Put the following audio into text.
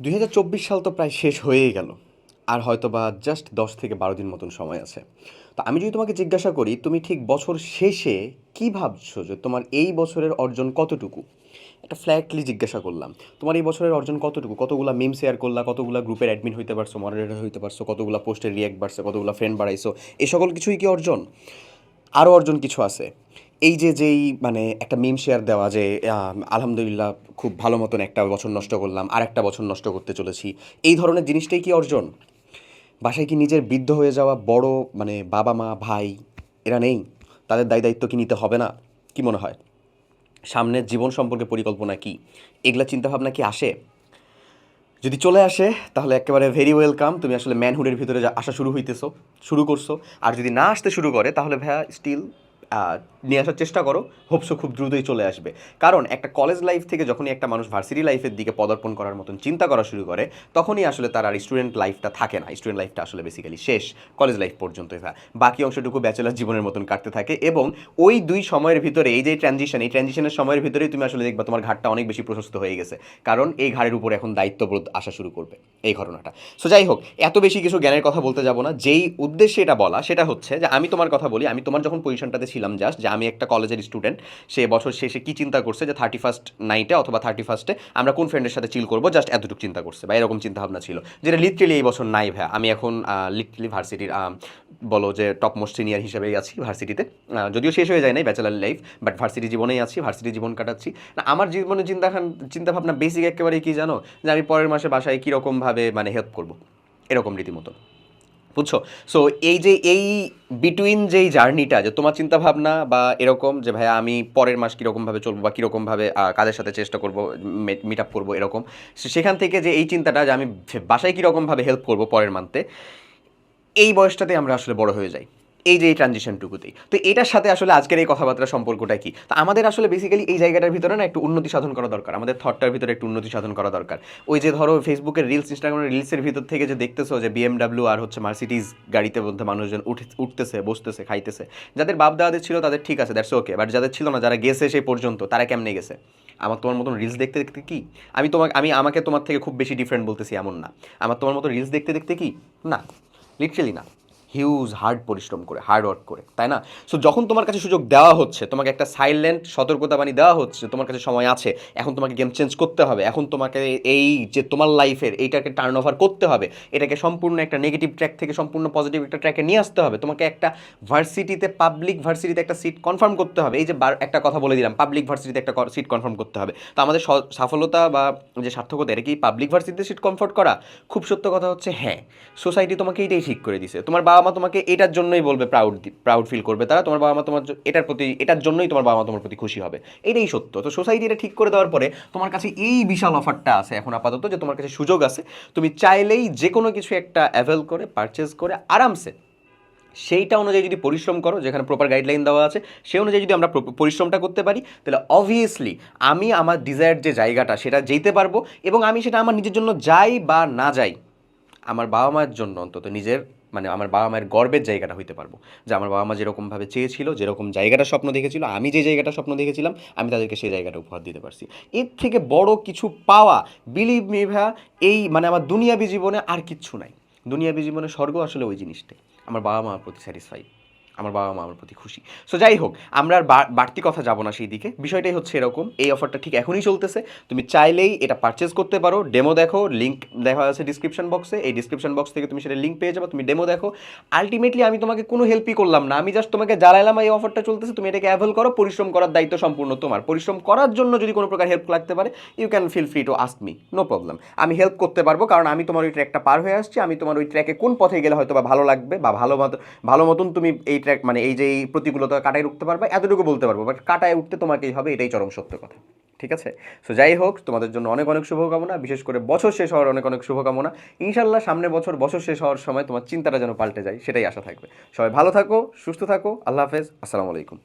দুই হাজার চব্বিশ সাল তো প্রায় শেষ হয়েই গেল, আর হয়তো বা জাস্ট দশ থেকে বারো দিন মতন সময় আছে। তো আমি যদি তোমাকে জিজ্ঞাসা করি, তুমি ঠিক বছর শেষে কি ভাবছ যে তোমার এই বছরের অর্জন কতটুকু? একটা ফ্ল্যাটলি জিজ্ঞাসা করলাম, তোমার এই বছরের অর্জন কতটুকু? কতগুলা মিম শেয়ার করলা, কতগুলা গ্রুপের অ্যাডমিন হইতে পারছ মডারেটর হইতে পারছ, কতগুলা পোস্টের রিয়াক্ট বাড়ছে, কতগুলা ফ্রেন্ড বাড়াইছো এই সকল কিছুই কি অর্জন? আরও অর্জন কিছু আছে। এই যে যেই মানে একটা মিম শেয়ার দেওয়া যে আলহামদুলিল্লাহ খুব ভালো মতন একটা বছর নষ্ট করলাম, আর একটা বছর নষ্ট করতে চলেছি, এই ধরনের জিনিসটাই কি অর্জন? বাসায় কি নিজের বৃদ্ধ হয়ে যাওয়া বড় মানে বাবা মা, ভাই, এরা নেই? তাদের দায় দায়িত্ব কি নিতে হবে না? কি মনে হয়? সামনের জীবন সম্পর্কে পরিকল্পনা কি? এগুলা চিন্তাভাবনা কি আসে? যদি চলে আসে, তাহলে একেবারে ভেরি ওয়েলকাম তুমি আসলে ম্যানহুডের ভিতরে আসা শুরু হইতেছো, শুরু করছ। আর যদি না আসতে শুরু করে, তাহলে ভাইয়া স্টিল নিয়ে আসার চেষ্টা করো হোপসো খুব দ্রুতই চলে আসবে। কারণ একটা কলেজ লাইফ থেকে যখনই একটা মানুষ ভার্সিটি লাইফের দিকে পদার্পণ করার মতন চিন্তা করা শুরু করে, তখনই আসলে তার আর স্টুডেন্ট লাইফটা থাকে না। স্টুডেন্ট লাইফটা আসলে বেসিক্যালি শেষ কলেজ লাইফ পর্যন্ত বাকি অংশটুকু ব্যাচেলার জীবনের মতন কাটতে থাকে এবং ওই দুই সময়ের ভিতরে, এই যে ট্রানজিশন এই ট্রানজিশনের সময়ের ভিতরেই তুমি আসলে দেখবা তোমার ঘাটটা অনেক বেশি প্রশস্ত হয়ে গেছে। কারণ এই ঘাড়ের উপর এখন দায়িত্ববোধ আসা শুরু করবে, এই ঘটনাটা। সো যাই হোক, এত বেশি কিছু জ্ঞানের কথা বলতে যাব না। যেই উদ্দেশ্যে এটা বলা, সেটা হচ্ছে যে আমি তোমার কথা বলি, আমি তোমার যখন পজিশনটাতে ছিলাম জাস্ট যে আমি একটা কলেজের স্টুডেন্ট সে বছর শেষে কি চিন্তা করছে যে থার্টি ফার্স্ট নাইটে অথবা থার্টি ফার্স্টে আমরা কোন ফ্রেন্ডের সাথে চিল করব? জাস্ট এতটুকু চিন্তা করছে বা এরকম চিন্তা ভাবনা ছিল। যেটা লিটারেলি এই বছর নাই ভাই আমি এখন লিটারেলি ভার্সিটির বলো যে টপ মোস্ট সিনিয়র হিসেবেই আছি ভার্সিটিতে যদিও শেষ হয়ে যায় নাই ব্যাচেলার লাইফ বাট ভার্সিটি জীবনেই আছি ভার্সিটি জীবন কাটাচ্ছি। না, আমার জীবনে চিন্তা চিন্তা ভাবনা বেসিক একেবারেই কি জানো? যে আমি পরের মাসে বাসায় কীরকমভাবে মানে হেল্প করব? এরকম রীতিমতো। বুঝছ? সো এই যে, এই বিটুইন যেই জার্নিটা যে তোমার চিন্তা ভাবনা বা এরকম যে, ভাইয়া, আমি পরের মাস কীরকমভাবে চলবো বা কীরকমভাবে কাজের সাথে চেষ্টা করব মিট আপ করব, এরকম। সেখান থেকে যে, এই চিন্তাটা যে, আমি, বাসায় কীরকমভাবে হেল্প করব পরের মান্থে এই বয়সটাতে আমরা আসলে বড় হয়ে যাই। এই যে এই ট্রানজিশনটুকুতেই তো এটার সাথে আসলে আজকের এই কথাবার্তার সম্পর্কটা কি? তো আমাদের আসলে বেসিক্যালি এই জায়গাটার ভিতরে না একটু উন্নতি সাধন করা দরকার। আমাদের থটটার ভিতরে একটু উন্নতি সাধন করা দরকার। ওই যে ধরো ফেসবুকের রিলস ইনস্টাগ্রামের রিলসের ভিতর থেকে যে দেখতেছো যে বিএমডাব্লিউ আর হচ্ছে মার্সিডিজ গাড়িতে মধ্যে মানুষজন উঠে, উঠতেছে, বসতেছে, খাইতেছে। যাদের বাপ দাদাদের ছিল তাদের ঠিক আছে দ্যাটস ওকে বাট যাদের ছিল না, যারা গেছে সেই পর্যন্ত, তারা কেমনে গেছে? আমার তোমার মতন রিলস দেখতে দেখতে কি? আমি তোমাকে আমি আমাকে তোমার থেকে খুব বেশি ডিফারেন্ট বলতেছি এমন না। আমার তোমার মতো রিলস দেখতে দেখতে কি? না লিটারেলি না। হিউজ হার্ড পরিশ্রম করে হার্ড ওয়ার্ক করে, তাই না? সো যখন তোমার কাছে সুযোগ দেওয়া হচ্ছে, তোমাকে একটা সাইলেন্ট সতর্কতা বাণী দেওয়া হচ্ছে, তোমার কাছে সময় আছে, এখন তোমাকে গেম চেঞ্জ করতে হবে, এখন তোমাকে এই যে তোমার লাইফের এইটাকে টার্ন ওভার করতে হবে, এটাকে সম্পূর্ণ একটা নেগেটিভ ট্র্যাক থেকে সম্পূর্ণ পজিটিভ একটা ট্র্যাকে নিয়ে আসতে হবে, তোমাকে একটা ভার্সিটিতে পাবলিক ভার্সিটিতে একটা সিট কনফার্ম করতে হবে, এই যে একটা কথা বলে দিলাম পাবলিক ভার্সিটিতে একটা সিট কনফার্ম করতে হবে, তো আমাদের সফলতা বা যে সার্থকতা, এটা কি পাবলিক ভার্সিটিতে সিট কমফোর্ট করা? খুব সত্য কথা হচ্ছে হ্যাঁ সোসাইটি তোমাকে এটাই ঠিক করে দিছে, তোমার বাবা মা তোমাকে এটার জন্যই বলবে প্রাউড প্রাউড ফিল করবে। তারা তোমার বাবা মা তোমার এটার প্রতি, এটার জন্যই তোমার বাবা মা তোমার প্রতি খুশি হবে। এটাই সত্য। তো সোসাইটি এটা ঠিক করে দেওয়ার পরে তোমার কাছে এই বিশাল অফারটা আছে এখন আপাতত যে তোমার কাছে সুযোগ আছে। তুমি চাইলেই যে কোনো কিছু একটা অ্যাভেল করে পারচেজ করে আরামসে সেইটা অনুযায়ী যদি পরিশ্রম করো, যেখানে প্রপার গাইডলাইন দেওয়া আছে সেই অনুযায়ী যদি আমরা পরিশ্রমটা করতে পারি, তাহলে অবভিয়াসলি আমি আমার ডিজায়ার যে জায়গাটা, সেটা যেতে পারব এবং আমি সেটা আমার নিজের জন্য যাই বা না যাই, আমার বাবা মায়ের জন্য অন্তত নিজের মানে আমার বাবা মায়ের গর্বের জায়গাটা হইতে পারব। যে আমার বাবা মা যেরকমভাবে চেয়েছিল, যেরকম জায়গাটা স্বপ্ন দেখেছিল, আমি যে জায়গাটা স্বপ্ন দেখেছিলাম, আমি তাদেরকে সেই জায়গাটা উপহার দিতে পারছি। এর থেকে বড় কিছু পাওয়া বিলিভ মি ভা এই মানে আমার দুনিয়াবি জীবনে আর কিচ্ছু নাই। দুনিয়াবি জীবনে স্বর্গ আসলে ওই জিনিসটাই। আমার বাবা মার প্রতি স্যাটিসফাই আমার বাবা মা আমার প্রতি খুশি। সো যাই হোক, আমরা আর বাড়তি কথা যাব না সেই দিকে। বিষয়টাই হচ্ছে এরকম, এই অফারটা ঠিক এখনই চলতেছে। তুমি চাইলেই এটা পারচেজ করতে পারো। ডেমো দেখো লিঙ্ক দেখা আছে ডিসক্রিপশন বক্সে এই ডিসক্রিপশন বক্স থেকে তুমি সেটা লিঙ্ক পেয়ে যাবে, তুমি ডেমো দেখো। আলটিমেটলি আমি তোমাকে কোনো হেল্পই করলাম না। আমি জাস্ট তোমাকে জানালাম এই অফারটা চলতেছে, তুমি এটাকে অ্যাভেল করো। পরিশ্রম করার দায়িত্ব সম্পূর্ণ তোমার। পরিশ্রম করার জন্য যদি কোনো প্রকার হেল্প লাগতে পারে you can feel free to ask me no problem আমি হেল্প করতে পারব, কারণ আমি তোমার ওই ট্র্যাকটা পার হয়ে আসছি। আমি তোমার ওই ট্র্যাকে কোন পথে গেলে হয়তো বা ভালো লাগবে বা ভালো মতো ভালো মতন তুমি এই ট্র্যাক মানে এই যে এই প্রতিকূলতা কাটায় উঠতে পারবে, এতটুকু বলতে পারব। বাট কাটায় উঠতে তোমাকেই হবে, এটাই চরম সত্য কথা। ঠিক আছে? সো যাই হোক, তোমাদের জন্য অনেক অনেক শুভকামনা। বিশেষ করে বছর শেষ হওয়ার অনেক অনেক শুভকামনা। ইনশাল্লাহ সামনের বছর বছর শেষ হওয়ার সময় তোমার চিন্তাটা যেন পাল্টে যায়, সেটাই আশা থাকবে। সবাই ভালো থাকো, সুস্থ থাকো। আল্লাহ হাফেজ। আসসালামু আলাইকুম।